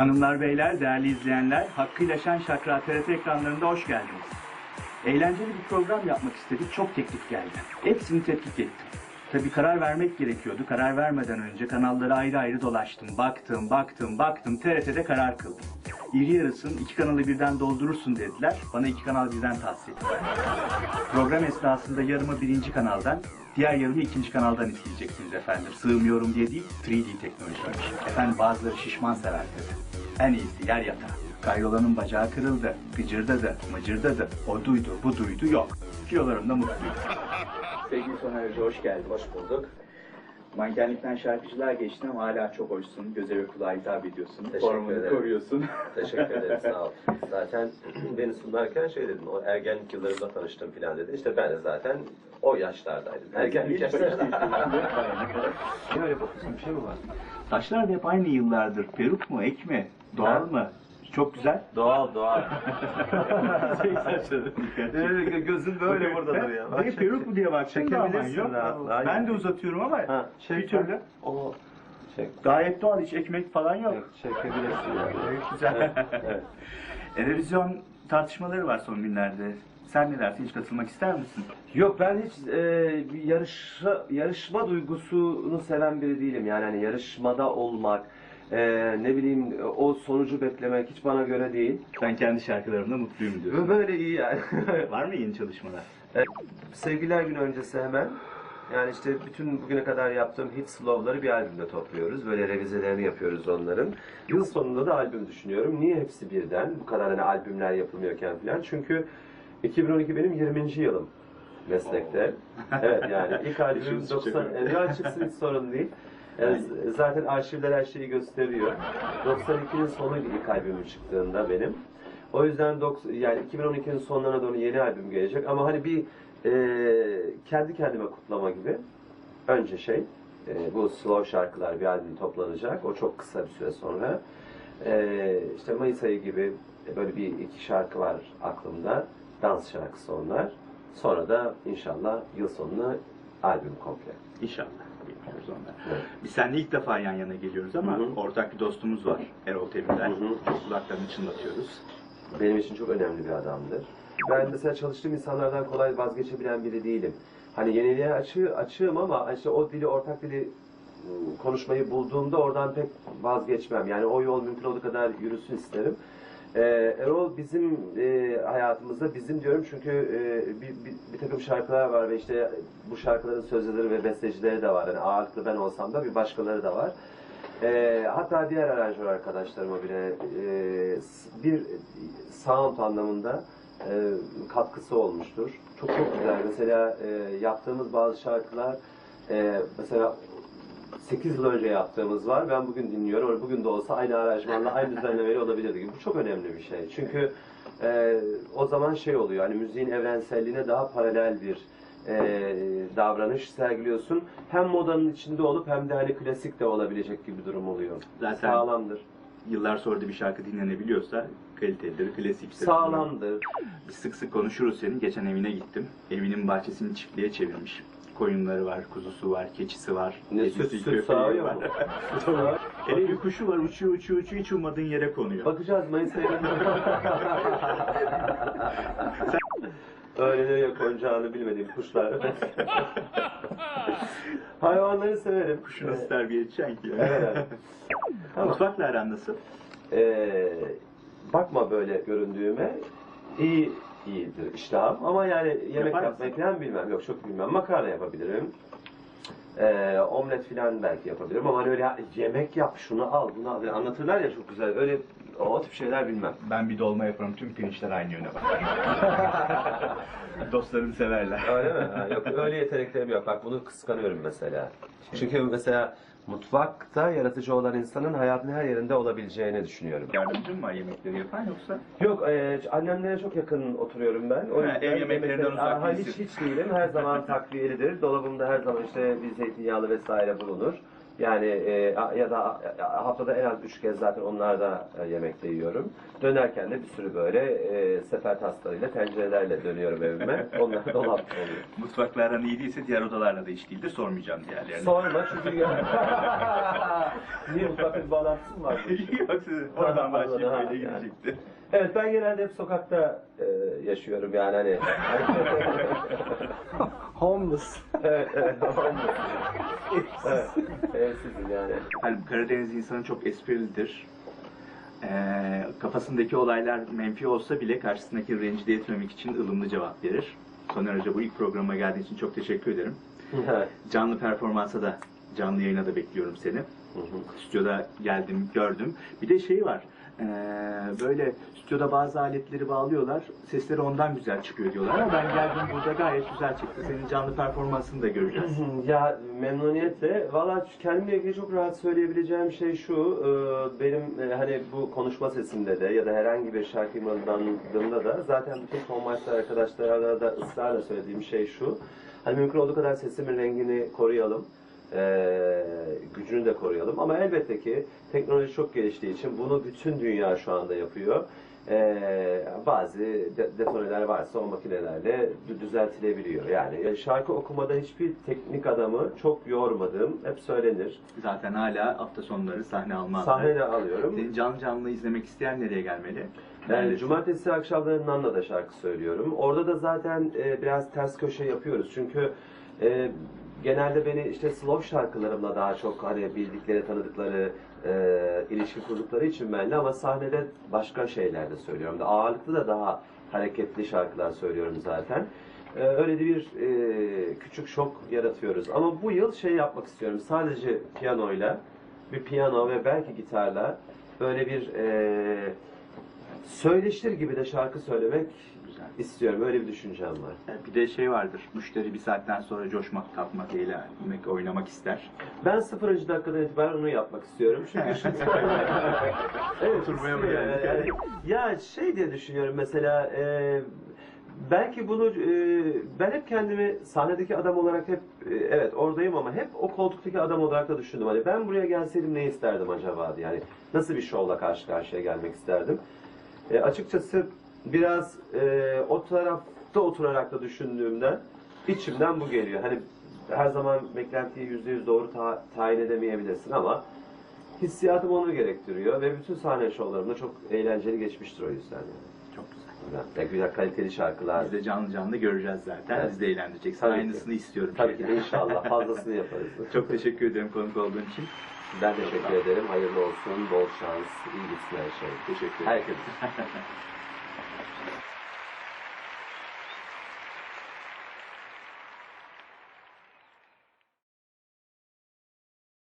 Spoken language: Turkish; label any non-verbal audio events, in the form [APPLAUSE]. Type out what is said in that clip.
Hanımlar, beyler, değerli izleyenler, Hakkıyla Şen Şakra TRT ekranlarında hoş geldiniz. Eğlenceli bir program yapmak istedik, çok teklif geldi. Hepsini tetkik ettim. Tabii karar vermek gerekiyordu. Karar vermeden önce kanalları ayrı ayrı dolaştım. Baktım, baktım, baktım. TRT'de karar kıldım. İri yarısın, iki kanalı birden doldurursun dediler. Bana iki kanal birden tavsiye ettiler. Program esnasında yarımı birinci kanaldan, diğer yarımı ikinci kanaldan izleyeceksiniz efendim. Sığmıyorum diye değil, 3D teknolojiymiş. Efendim bazıları şişman sever tabii. En iyisi yer yatağı. Kayrolanın bacağı kırıldı, gıcırdadı, mıcırdadı, o duydu, bu duydu, yok. Kilolarımda mutluyum. Sevgili Soner hoş geldin. Hoş bulduk. Mankenlikten şarkıcılığa geçtin ama hala çok hoşsun. Göze ve kulağa hitap ediyorsun. Teşekkür Formunu ederim. koruyorsun. [LAUGHS] Teşekkür ederim sağ ol. Zaten beni sunarken şey dedim, o ergenlik yıllarında tanıştım filan dedi. İşte ben de zaten o yaşlardaydım. Ergenlik yaşlarında. Ne öyle bakıyorsun bir şey mi var? Saçlar da hep aynı yıllardır. Peruk mu, ek mi, doğal Ha? mı? Çok güzel. doğal doğal. [LAUGHS] Şey saçları dikkat Gözün böyle buradadır ya. Ne peruk mu diye bak. Çekebilirsin Yok. rahatlıkla, Ben aynen. de uzatıyorum ama Ha, bir türlü. O çek. Gayet doğal hiç ekmek falan yok. Çekebilirsin yani. Güzel. Evet. [LAUGHS] Televizyon tartışmaları var son günlerde. Sen ne dersin? Hiç katılmak ister misin? Yok ben hiç e, bir yarışa, yarışma duygusunu seven biri değilim. Yani hani yarışmada olmak, e, ne bileyim o sonucu beklemek hiç bana göre değil. Ben kendi şarkılarımda mutluyum diyorsun. Ve böyle iyi yani. [LAUGHS] Var mı yeni çalışmalar? Sevgililer günü öncesi hemen. Yani işte bütün bugüne kadar yaptığım hit slow'ları bir albümde topluyoruz. Böyle revizelerini yapıyoruz onların. Yıl sonunda da albüm düşünüyorum. Niye hepsi birden? Bu kadar hani albümler yapılmıyorken falan. Çünkü 2012 benim 20. yılım meslekte. Evet yani ilk [LAUGHS] albümüm İşimiz 90... çıkıyor. E, çıksın hiç sorun değil. E, z- zaten arşivler her şeyi gösteriyor. 92'nin sonuydu ilk albümüm çıktığında benim. O yüzden yani 2012'nin sonlarına doğru yeni albüm gelecek ama hani bir e, kendi kendime kutlama gibi önce şey e, bu slow şarkılar bir albüm toplanacak. O çok kısa bir süre sonra. E, işte Mayıs ayı gibi böyle bir iki şarkı var aklımda. Dans şarkısı onlar. Sonra da inşallah yıl sonuna albüm komple. İnşallah. Onları. Evet. Biz seninle ilk defa yan yana geliyoruz ama Hı hı. ortak bir dostumuz var. Erol Temirler. Çok kulaklarını çınlatıyoruz. benim için çok önemli bir adamdır. Ben mesela çalıştığım insanlardan kolay vazgeçebilen biri değilim. Hani yeniliğe açığı, açığım ama işte o dili, ortak dili ıı, konuşmayı bulduğumda oradan pek vazgeçmem. Yani o yol mümkün olduğu kadar yürüsün isterim. Ee, Erol bizim e, hayatımızda, bizim diyorum çünkü e, bir, bir, bir takım şarkılar var ve işte bu şarkıların sözleri ve bestecileri de var. Yani ağırlıklı ben olsam da bir başkaları da var. Ee, hatta diğer aranjör arkadaşlarıma bile e, bir sound anlamında e, katkısı olmuştur. Çok çok güzel. Mesela e, yaptığımız bazı şarkılar e, mesela 8 yıl önce yaptığımız var. Ben bugün dinliyorum. Bugün de olsa aynı aranjmanla, aynı düzenlemeyle olabilirdi gibi. Bu çok önemli bir şey. Çünkü e, o zaman şey oluyor. Hani müziğin evrenselliğine daha paralel bir e, davranış sergiliyorsun. Hem modanın içinde olup hem de hani klasik de olabilecek gibi bir durum oluyor. Zaten Sağlamdır. yıllar sonra da bir şarkı dinlenebiliyorsa kalitelidir, klasiktir. Sağlamdır. Biz sık sık konuşuruz senin. Geçen evine gittim. Evinin bahçesini çiftliğe çevirmiş. Koyunları var, kuzusu var, keçisi var. Ne süt, süt sağıyor var. [LAUGHS] mu? Hele bir kuşu var, uçuyor, uçuyor, uçuyor, hiç ummadığın yere konuyor. Bakacağız Mayıs [LAUGHS] ayında. Öyle nereye konacağını bilmediğim kuşlar. [LAUGHS] Hayvanları severim. Kuşu nasıl terbiye edeceksin ki? Evet. Tamam. Mutfakla aran nasıl? Ee, bakma böyle göründüğüme. İyi iyidir iştahım ama yani yemek Yapar yapmayı mısın? falan bilmem. Yok çok bilmem. Makarna yapabilirim. Ee, omlet falan belki yapabilirim ama hani öyle "Ya yemek yap şunu al bunu al. Yani anlatırlar ya çok güzel. Öyle o tip şeyler bilmem. Ben bir dolma yaparım. Tüm pirinçler aynı yöne bakar. [LAUGHS] Dostlarım severler. Öyle mi? Ha, yok öyle yeteneklerim yok. Bak bunu kıskanıyorum mesela. Çünkü mesela mutfakta yaratıcı olan insanın hayatın her yerinde olabileceğini düşünüyorum. Yardımcın var yemekleri yapan yoksa? Yok, e, annemlere çok yakın oturuyorum ben. O Ha, yüzden ev yemeklerinden yemekler- uzak Aha, hiç, değilsin. hiç değilim. Her zaman [LAUGHS] takviyelidir. Dolabımda her zaman işte bir zeytinyağlı vesaire bulunur. Yani e, ya da haftada en az üç kez zaten onlarda e, yemekte yiyorum. Dönerken de bir sürü böyle e, sefer taslarıyla, tencerelerle dönüyorum evime. Onlar dolapta [LAUGHS] oluyor. Mutfaklardan iyi değilse diğer odalarla da hiç değildir. Sormayacağım diğerlerine. Sorma çünkü... [LAUGHS] Niye mutfakta bir bağlantısı mı var? [LAUGHS] Yok size oradan başlayıp böyle yani. gidecekti. Evet ben genelde hep sokakta e, yaşıyorum yani hani. Homeless. evet, evet, evet, yani. Hani Karadeniz insanı çok esprilidir. Ee, kafasındaki olaylar menfi olsa bile karşısındaki rencide etmemek için ılımlı cevap verir. Soner Hoca bu ilk programa geldiğin için çok teşekkür ederim. Canlı performansa da, canlı yayına da bekliyorum seni. Stüdyoda geldim, gördüm. Bir de şey var, ee, böyle stüdyoda bazı aletleri bağlıyorlar, sesleri ondan güzel çıkıyor diyorlar ama ben geldim burada gayet güzel çıktı. Senin canlı performansını da göreceğiz. Ya memnuniyetle. Valla kendimle ilgili çok rahat söyleyebileceğim şey şu. e, Benim e, hani bu konuşma sesimde de ya da herhangi bir şarkı mırıldandığımda da zaten bütün konmaçlar arkadaşlara da ısrarla söylediğim şey şu. Hani mümkün olduğu kadar sesimin rengini koruyalım. E, gücünü de koruyalım. Ama elbette ki teknoloji çok geliştiği için bunu bütün dünya şu anda yapıyor. Ee, bazı de- detoneler varsa o makinelerle dü- düzeltilebiliyor. Yani e, şarkı okumada hiçbir teknik adamı çok yormadığım hep söylenir. Zaten hala hafta sonları sahne alma. Sahne de alıyorum. Canlı canlı izlemek isteyen nereye gelmeli? Yani cumartesi akşamları Nanna'da şarkı söylüyorum. Orada da zaten e, biraz ters köşe yapıyoruz. Çünkü e, genelde beni işte slow şarkılarımla daha çok hani bildikleri, tanıdıkları, e, ilişki kurdukları için benimle ama sahnede başka şeyler de söylüyorum. Da ağırlıklı da daha hareketli şarkılar söylüyorum zaten. E, öyle de bir e, küçük şok yaratıyoruz. Ama bu yıl şey yapmak istiyorum. Sadece piyanoyla, bir piyano ve belki gitarla böyle bir e, söyleştir gibi de şarkı söylemek Güzel. istiyorum. Öyle bir düşüncem var. Bir de şey vardır. Müşteri bir saatten sonra coşmak, kalkmak, eğlenmek, oynamak ister. Ben 0. dakikadan itibaren onu yapmak istiyorum. Çünkü [LAUGHS] şimdi... [LAUGHS] evet, Oturmaya mı istiyorum. geldik? Yani, ya şey diye düşünüyorum mesela e, belki bunu e, ben hep kendimi sahnedeki adam olarak hep e, evet oradayım ama hep o koltuktaki adam olarak da düşündüm. Hani ben buraya gelseydim ne isterdim acaba diye. Yani nasıl bir şovla karşı karşıya gelmek isterdim. E, açıkçası biraz e, o tarafta oturarak da düşündüğümden içimden bu geliyor. Hani her zaman beklentiyi yüzde yüz doğru ta- tayin edemeyebilirsin ama hissiyatım onu gerektiriyor ve bütün sahne şovlarımda çok eğlenceli geçmiştir o yüzden. Yani. Çok güzel. Yani güzel kaliteli şarkılar. Biz de canlı canlı göreceğiz zaten. Evet. Biz de eğlendireceksin. Tabii ki. Aynısını istiyorum. Tabii ki şeyden. de inşallah fazlasını yaparız. [LAUGHS] Çok teşekkür ederim konuk olduğun için. Ben teşekkür ederim. Hayırlı olsun, bol şans, iyi gitsin her şey. Teşekkür ederim. Herkese. [LAUGHS]